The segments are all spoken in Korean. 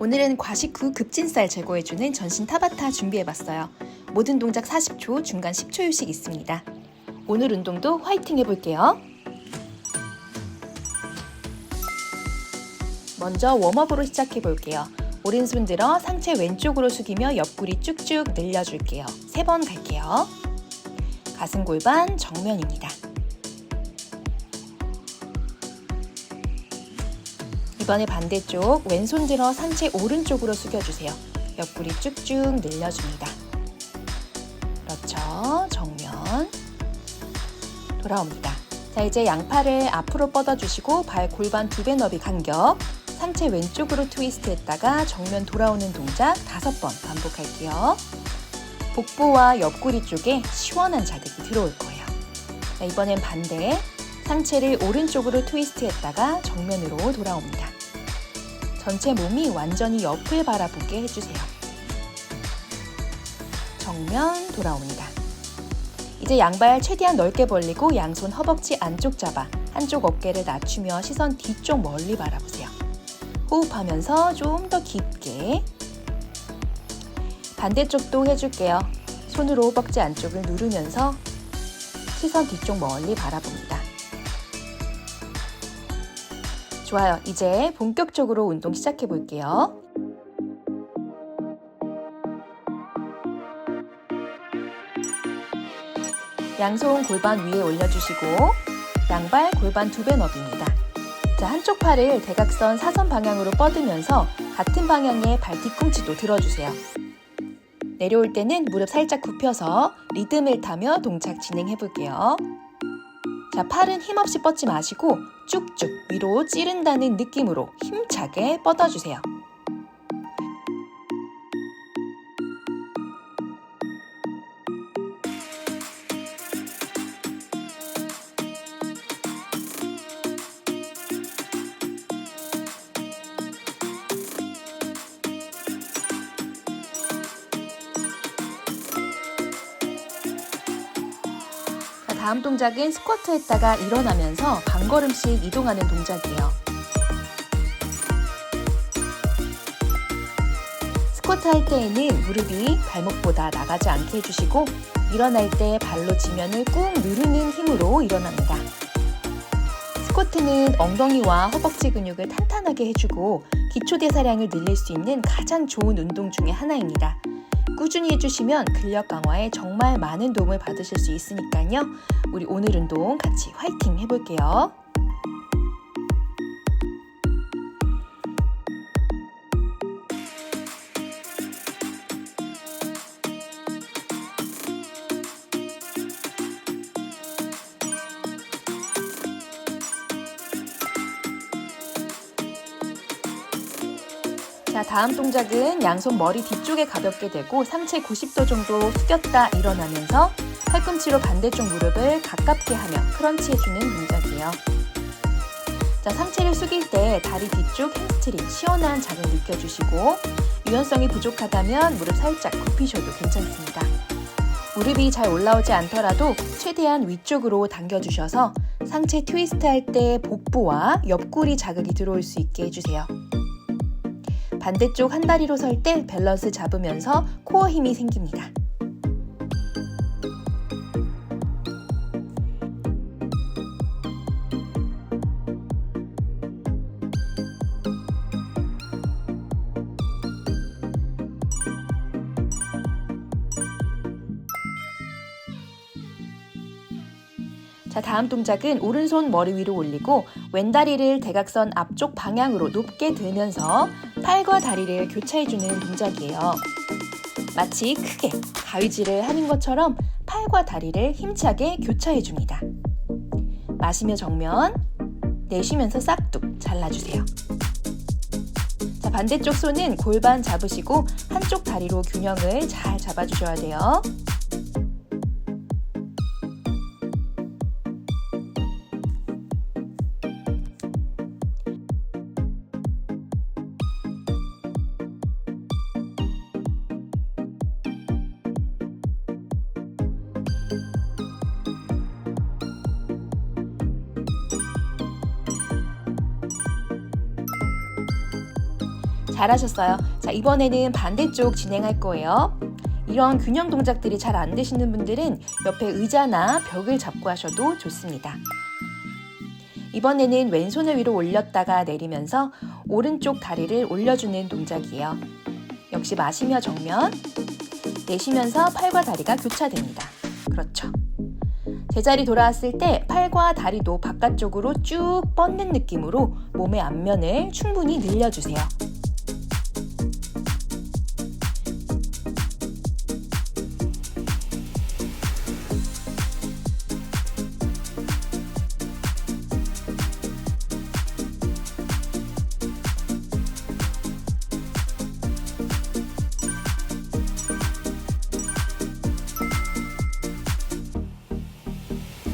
오늘은 과식 후 급진살 제거해주는 전신 타바타 준비해봤어요. 모든 동작 40초, 중간 10초 휴식 있습니다. 오늘 운동도 화이팅 해볼게요. 먼저 웜업으로 시작해볼게요. 오른손 들어 상체 왼쪽으로 숙이며 옆구리 쭉쭉 늘려줄게요. 세 번 갈게요. 가슴 골반 정면입니다. 이번에 반대쪽 왼손 들어 상체 오른쪽으로 숙여주세요. 옆구리 쭉쭉 늘려줍니다. 그렇죠. 정면. 돌아옵니다. 자, 이제 양팔을 앞으로 뻗어주시고 발 골반 두 배 너비 간격. 상체 왼쪽으로 트위스트 했다가 정면 돌아오는 동작 다섯 번 반복할게요. 복부와 옆구리 쪽에 시원한 자극이 들어올 거예요. 자, 이번엔 반대. 상체를 오른쪽으로 트위스트 했다가 정면으로 돌아옵니다. 전체 몸이 완전히 옆을 바라보게 해주세요. 정면 돌아옵니다. 이제 양발 최대한 넓게 벌리고 양손 허벅지 안쪽 잡아 한쪽 어깨를 낮추며 시선 뒤쪽 멀리 바라보세요. 호흡하면서 좀 더 깊게 반대쪽도 해줄게요. 손으로 허벅지 안쪽을 누르면서 시선 뒤쪽 멀리 바라봅니다. 좋아요. 이제 본격적으로 운동 시작해 볼게요. 양손 골반 위에 올려주시고 양발 골반 두 배 너비입니다. 자, 한쪽 팔을 대각선 사선 방향으로 뻗으면서 같은 방향의 발 뒤꿈치도 들어주세요. 내려올 때는 무릎 살짝 굽혀서 리듬을 타며 동작 진행해 볼게요. 자, 팔은 힘없이 뻗지 마시고 쭉쭉 위로 찌른다는 느낌으로 힘차게 뻗어주세요. 동작은 스쿼트 했다가 일어나면서 반걸음씩 이동하는 동작이에요. 스쿼트 할 때에는 무릎이 발목보다 나가지 않게 해주시고 일어날 때 발로 지면을 꾹 누르는 힘으로 일어납니다. 스쿼트는 엉덩이와 허벅지 근육을 탄탄하게 해주고 기초 대사량을 늘릴 수 있는 가장 좋은 운동 중의 하나입니다. 꾸준히 해주시면 근력 강화에 정말 많은 도움을 받으실 수 있으니까요. 우리 오늘 운동 같이 화이팅 해볼게요. 자, 다음 동작은 양손 머리 뒤쪽에 가볍게 대고 상체 90도 정도 숙였다 일어나면서 팔꿈치로 반대쪽 무릎을 가깝게 하며 크런치 해주는 동작이에요. 자, 상체를 숙일 때 다리 뒤쪽 햄스트링 시원한 자극 느껴주시고 유연성이 부족하다면 무릎 살짝 굽히셔도 괜찮습니다. 무릎이 잘 올라오지 않더라도 최대한 위쪽으로 당겨주셔서 상체 트위스트 할 때 복부와 옆구리 자극이 들어올 수 있게 해주세요. 반대쪽 한 다리로 설 때 밸런스 잡으면서 코어 힘이 생깁니다. 다음 동작은 오른손 머리 위로 올리고 왼다리를 대각선 앞쪽 방향으로 높게 들면서 팔과 다리를 교차해주는 동작이에요. 마치 크게 가위질을 하는 것처럼 팔과 다리를 힘차게 교차해줍니다. 마시며 정면, 내쉬면서 싹둑 잘라주세요. 자, 반대쪽 손은 골반 잡으시고 한쪽 다리로 균형을 잘 잡아주셔야 돼요. 잘하셨어요. 자, 이번에는 반대쪽 진행할 거예요. 이런 균형 동작들이 잘 안 되시는 분들은 옆에 의자나 벽을 잡고 하셔도 좋습니다. 이번에는 왼손을 위로 올렸다가 내리면서 오른쪽 다리를 올려주는 동작이에요. 역시 마시며 정면, 내쉬면서 팔과 다리가 교차됩니다. 그렇죠. 제자리 돌아왔을 때 팔과 다리도 바깥쪽으로 쭉 뻗는 느낌으로 몸의 앞면을 충분히 늘려주세요.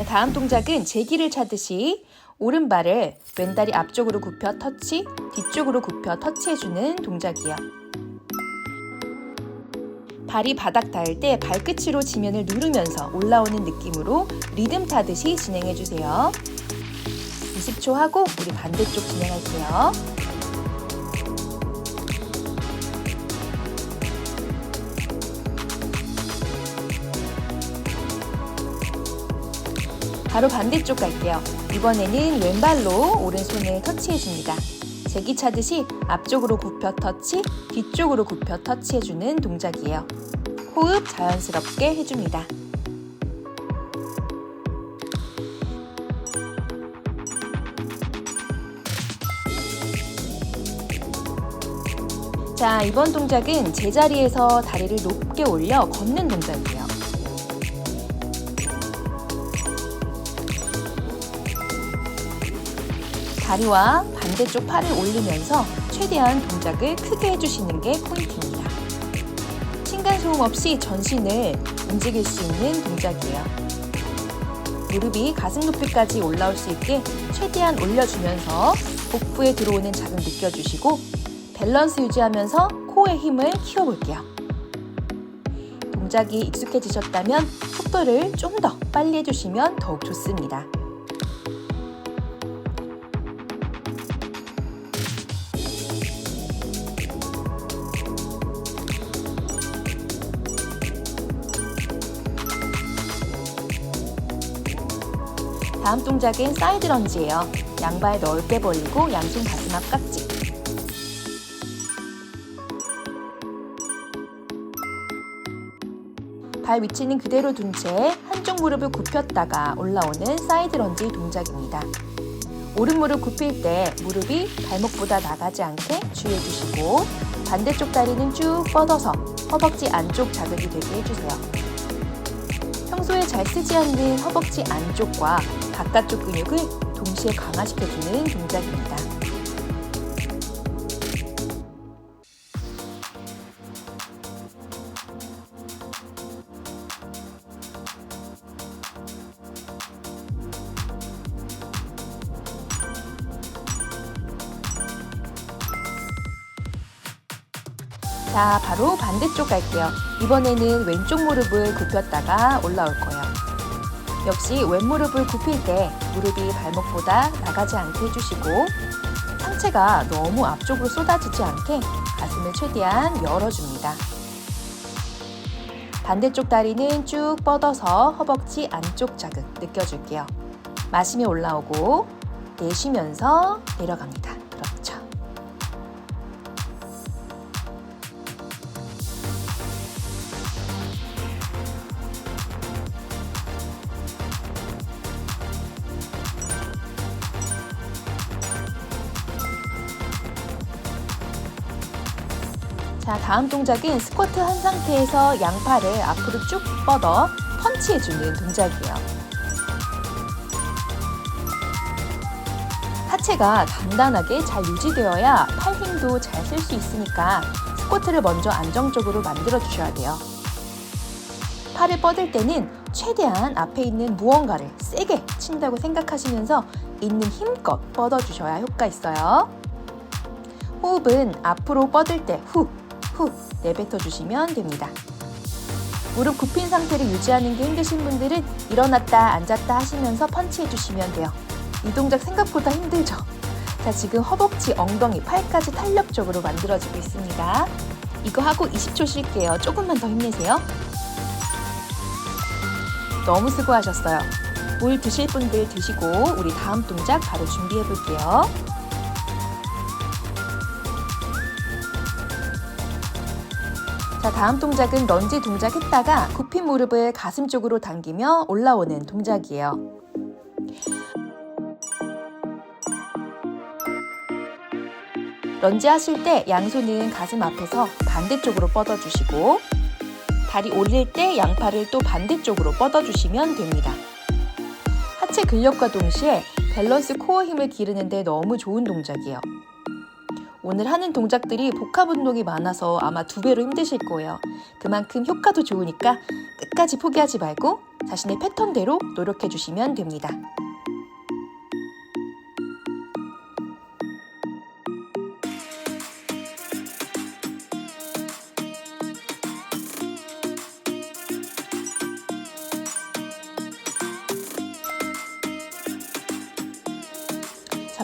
다음 동작은 제기를 차듯이 오른발을 왼다리 앞쪽으로 굽혀 터치, 뒤쪽으로 굽혀 터치해주는 동작이에요. 발이 바닥 닿을 때 발끝으로 지면을 누르면서 올라오는 느낌으로 리듬 타듯이 진행해주세요. 20초 하고 우리 반대쪽 진행할게요. 바로 반대쪽 갈게요. 이번에는 왼발로 오른손을 터치해줍니다. 제기 차듯이 앞쪽으로 굽혀 터치, 뒤쪽으로 굽혀 터치해주는 동작이에요. 호흡 자연스럽게 해줍니다. 자, 이번 동작은 제자리에서 다리를 높게 올려 걷는 동작이에요. 다리와 반대쪽 팔을 올리면서 최대한 동작을 크게 해주시는 게 포인트입니다. 층간소음 없이 전신을 움직일 수 있는 동작이에요. 무릎이 가슴 높이까지 올라올 수 있게 최대한 올려주면서 복부에 들어오는 자극 느껴주시고 밸런스 유지하면서 코의 힘을 키워볼게요. 동작이 익숙해지셨다면 속도를 좀 더 빨리 해주시면 더욱 좋습니다. 다음 동작은 사이드 런지예요. 양발 넓게 벌리고 양손 가슴 앞 깍지. 발 위치는 그대로 둔 채 한쪽 무릎을 굽혔다가 올라오는 사이드 런지 동작입니다. 오른 무릎 굽힐 때 무릎이 발목보다 나가지 않게 주의해 주시고 반대쪽 다리는 쭉 뻗어서 허벅지 안쪽 자극이 되게 해주세요. 평소에 잘 쓰지 않는 허벅지 안쪽과 바깥쪽 근육을 동시에 강화시켜주는 동작입니다. 자, 바로 반대쪽 갈게요. 이번에는 왼쪽 무릎을 굽혔다가 올라올 거예요. 역시 왼무릎을 굽힐 때 무릎이 발목보다 나가지 않게 해주시고 상체가 너무 앞쪽으로 쏟아지지 않게 가슴을 최대한 열어줍니다. 반대쪽 다리는 쭉 뻗어서 허벅지 안쪽 자극 느껴줄게요. 마시며 올라오고 내쉬면서 내려갑니다. 다음 동작은 스쿼트 한 상태에서 양팔을 앞으로 쭉 뻗어 펀치해주는 동작이에요. 하체가 단단하게 잘 유지되어야 팔 힘도 잘 쓸 수 있으니까 스쿼트를 먼저 안정적으로 만들어 주셔야 돼요. 팔을 뻗을 때는 최대한 앞에 있는 무언가를 세게 친다고 생각하시면서 있는 힘껏 뻗어 주셔야 효과 있어요. 호흡은 앞으로 뻗을 때 후, 후 내뱉어 주시면 됩니다. 무릎 굽힌 상태를 유지하는 게 힘드신 분들은 일어났다 앉았다 하시면서 펀치해 주시면 돼요. 이 동작 생각보다 힘들죠? 자, 지금 허벅지, 엉덩이, 팔까지 탄력적으로 만들어지고 있습니다. 이거 하고 20초 쉴게요. 조금만 더 힘내세요. 너무 수고하셨어요. 물 드실 분들 드시고 우리 다음 동작 바로 준비해 볼게요. 자, 다음 동작은 런지 동작 했다가 굽힌 무릎을 가슴 쪽으로 당기며 올라오는 동작이에요. 런지 하실 때 양손은 가슴 앞에서 반대쪽으로 뻗어주시고 다리 올릴 때 양팔을 또 반대쪽으로 뻗어주시면 됩니다. 하체 근력과 동시에 밸런스 코어 힘을 기르는데 너무 좋은 동작이에요. 오늘 하는 동작들이 복합 운동이 많아서 아마 두 배로 힘드실 거예요. 그만큼 효과도 좋으니까 끝까지 포기하지 말고 자신의 패턴대로 노력해 주시면 됩니다.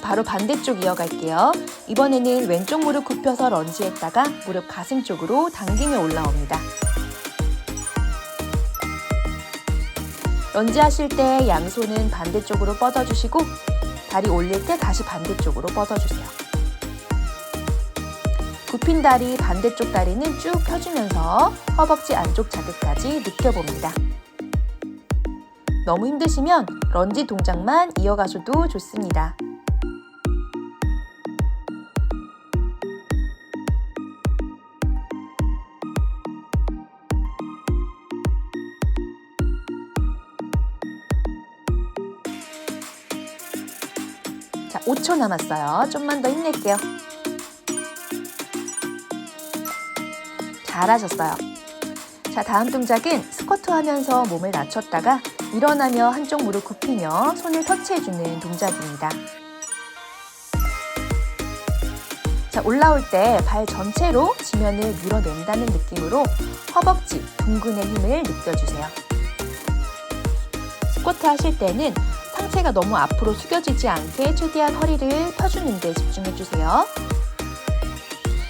바로 반대쪽 이어갈게요. 이번에는 왼쪽 무릎 굽혀서 런지했다가 무릎 가슴 쪽으로 당기며 올라옵니다. 런지 하실 때 양손은 반대쪽으로 뻗어주시고 다리 올릴 때 다시 반대쪽으로 뻗어주세요. 굽힌 다리 반대쪽 다리는 쭉 펴주면서 허벅지 안쪽 자극까지 느껴봅니다. 너무 힘드시면 런지 동작만 이어가셔도 좋습니다. 자, 5초 남았어요. 좀만 더 힘낼게요. 잘하셨어요. 자, 다음 동작은 스쿼트 하면서 몸을 낮췄다가 일어나며 한쪽 무릎 굽히며 손을 터치해주는 동작입니다. 자, 올라올 때 발 전체로 지면을 밀어낸다는 느낌으로 허벅지, 둥근의 힘을 느껴주세요. 스쿼트 하실 때는 상체가 너무 앞으로 숙여지지 않게 최대한 허리를 펴주는 데 집중해 주세요.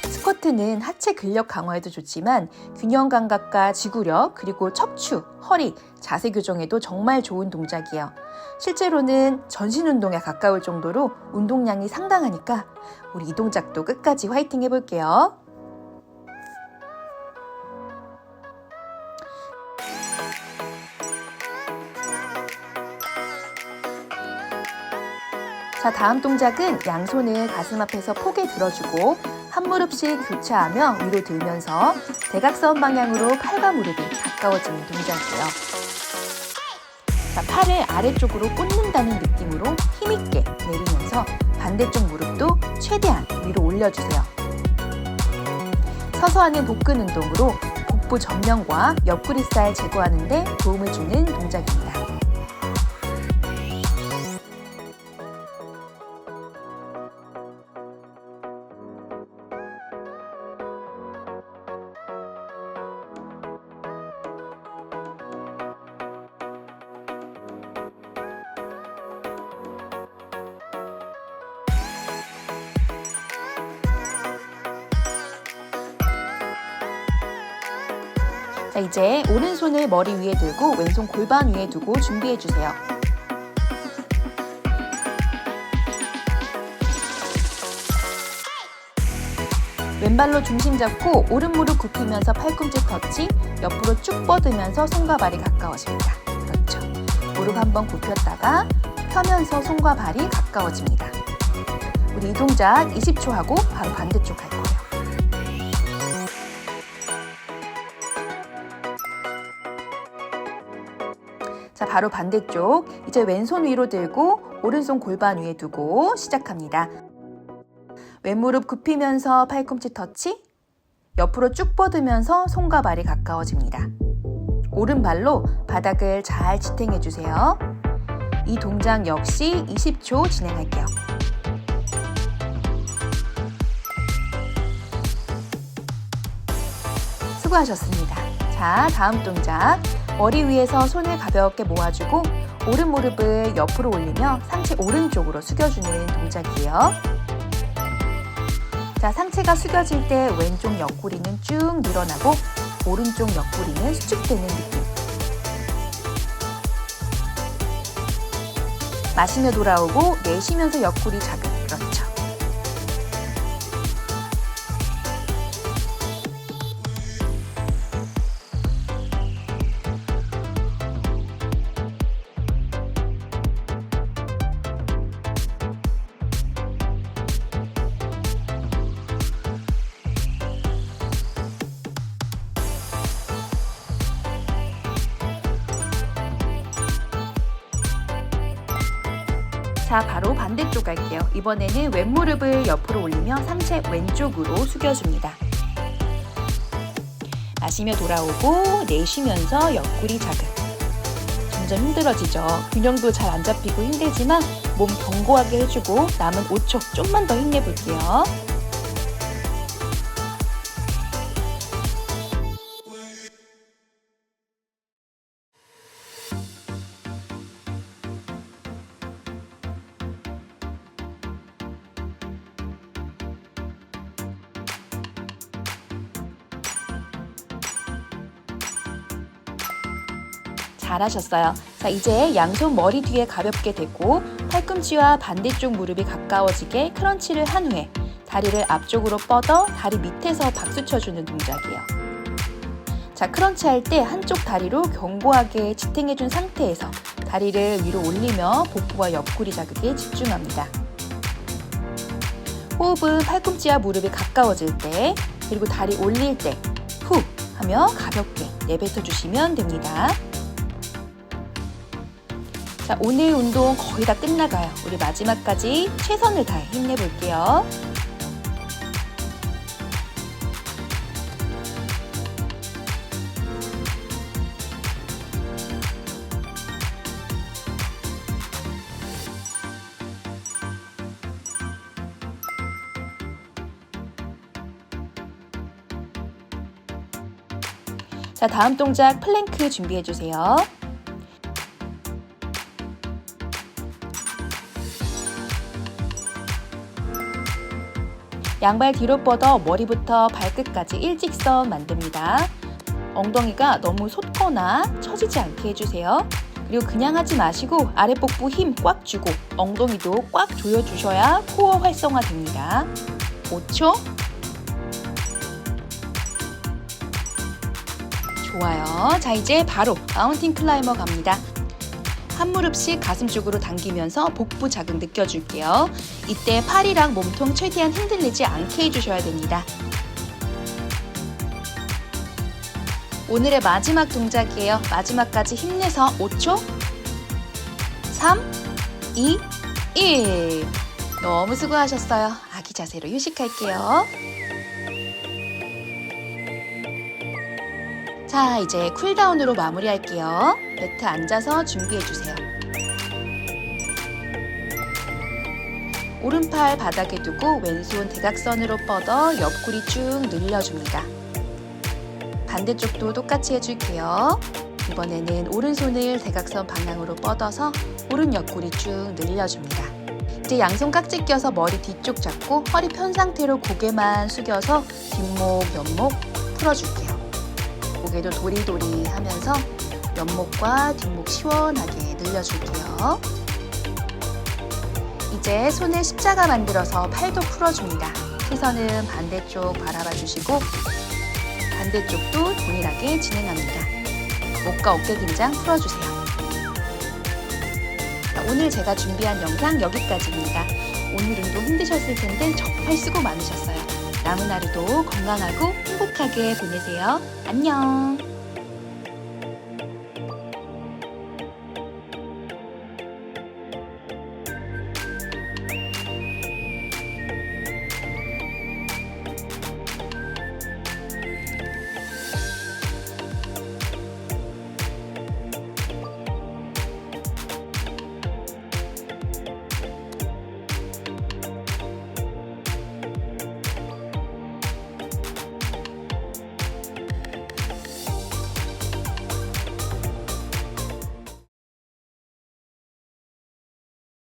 스쿼트는 하체 근력 강화에도 좋지만 균형 감각과 지구력 그리고 척추, 허리, 자세 교정에도 정말 좋은 동작이에요. 실제로는 전신 운동에 가까울 정도로 운동량이 상당하니까 우리 이 동작도 끝까지 화이팅 해볼게요. 자, 다음 동작은 양손을 가슴 앞에서 폭에 들어주고 한 무릎씩 교차하며 위로 들면서 대각선 방향으로 팔과 무릎이 가까워지는 동작이에요. 자, 팔을 아래쪽으로 꽂는다는 느낌으로 힘있게 내리면서 반대쪽 무릎도 최대한 위로 올려주세요. 서서 하는 복근 운동으로 복부 전면과 옆구리 살 제거하는 데 도움을 주는 동작입니다. 자, 이제 오른손을 머리 위에 들고 왼손 골반 위에 두고 준비해 주세요. 왼발로 중심 잡고 오른 무릎 굽히면서 팔꿈치 터치, 옆으로 쭉 뻗으면서 손과 발이 가까워집니다. 그렇죠. 무릎 한번 굽혔다가 펴면서 손과 발이 가까워집니다. 우리 이 동작 20초 하고 바로 반대쪽 할 거예요. 자, 바로 반대쪽. 이제 왼손 위로 들고 오른손 골반 위에 두고 시작합니다. 왼무릎 굽히면서 팔꿈치 터치. 옆으로 쭉 뻗으면서 손과 발이 가까워집니다. 오른발로 바닥을 잘 지탱해 주세요. 이 동작 역시 20초 진행할게요. 수고하셨습니다. 자, 다음 동작. 머리 위에서 손을 가볍게 모아주고 오른 무릎을 옆으로 올리며 상체 오른쪽으로 숙여주는 동작이에요. 자, 상체가 숙여질 때 왼쪽 옆구리는 쭉 늘어나고 오른쪽 옆구리는 수축되는 느낌. 마시며 돌아오고 내쉬면서 옆구리 자극. 자, 바로 반대쪽 갈게요. 이번에는 왼무릎을 옆으로 올리며 상체 왼쪽으로 숙여줍니다. 마시며 돌아오고 내쉬면서 옆구리 자극. 점점 힘들어지죠. 균형도 잘 안 잡히고 힘들지만 몸 견고하게 해주고 남은 5초 좀만 더 힘내볼게요. 잘하셨어요. 자, 이제 양손 머리 뒤에 가볍게 대고 팔꿈치와 반대쪽 무릎이 가까워지게 크런치를 한 후에 다리를 앞쪽으로 뻗어 다리 밑에서 박수 쳐주는 동작이에요. 자, 크런치 할 때 한쪽 다리로 견고하게 지탱해준 상태에서 다리를 위로 올리며 복부와 옆구리 자극에 집중합니다. 호흡은 팔꿈치와 무릎이 가까워질 때, 그리고 다리 올릴 때, 후 하며 가볍게 내뱉어 주시면 됩니다. 자, 오늘 운동 거의 다 끝나가요. 우리 마지막까지 최선을 다해 힘내볼게요. 자, 다음 동작 플랭크 준비해 주세요. 양발 뒤로 뻗어 머리부터 발끝까지 일직선 만듭니다. 엉덩이가 너무 솟거나 처지지 않게 해주세요. 그리고 그냥 하지 마시고 아랫복부 힘 꽉 주고 엉덩이도 꽉 조여주셔야 코어 활성화 됩니다. 5초. 좋아요. 자, 이제 바로 마운틴 클라이머 갑니다. 한 무릎씩 가슴 쪽으로 당기면서 복부 자극 느껴줄게요. 이때 팔이랑 몸통 최대한 흔들리지 않게 해주셔야 됩니다. 오늘의 마지막 동작이에요. 마지막까지 힘내서 5초, 3, 2, 1. 너무 수고하셨어요. 아기 자세로 휴식할게요. 자, 이제 쿨다운으로 마무리할게요. 매트 앉아서 준비해 주세요. 오른팔 바닥에 두고 왼손 대각선으로 뻗어 옆구리 쭉 늘려줍니다. 반대쪽도 똑같이 해줄게요. 이번에는 오른손을 대각선 방향으로 뻗어서 오른 옆구리 쭉 늘려줍니다. 이제 양손 깍지 껴서 머리 뒤쪽 잡고 허리 편 상태로 고개만 숙여서 뒷목, 옆목 풀어줄게요. 고개도 도리도리 하면서 옆목과 뒷목 시원하게 늘려줄게요. 이제 손을 십자가 만들어서 팔도 풀어줍니다. 시선은 반대쪽 바라봐 주시고 반대쪽도 동일하게 진행합니다. 목과 어깨 긴장 풀어주세요. 자, 오늘 제가 준비한 영상 여기까지입니다. 오늘 운동 힘드셨을 텐데 정말 수고 많으셨어요. 남은 하루도 건강하고 행복하게 보내세요. 안녕!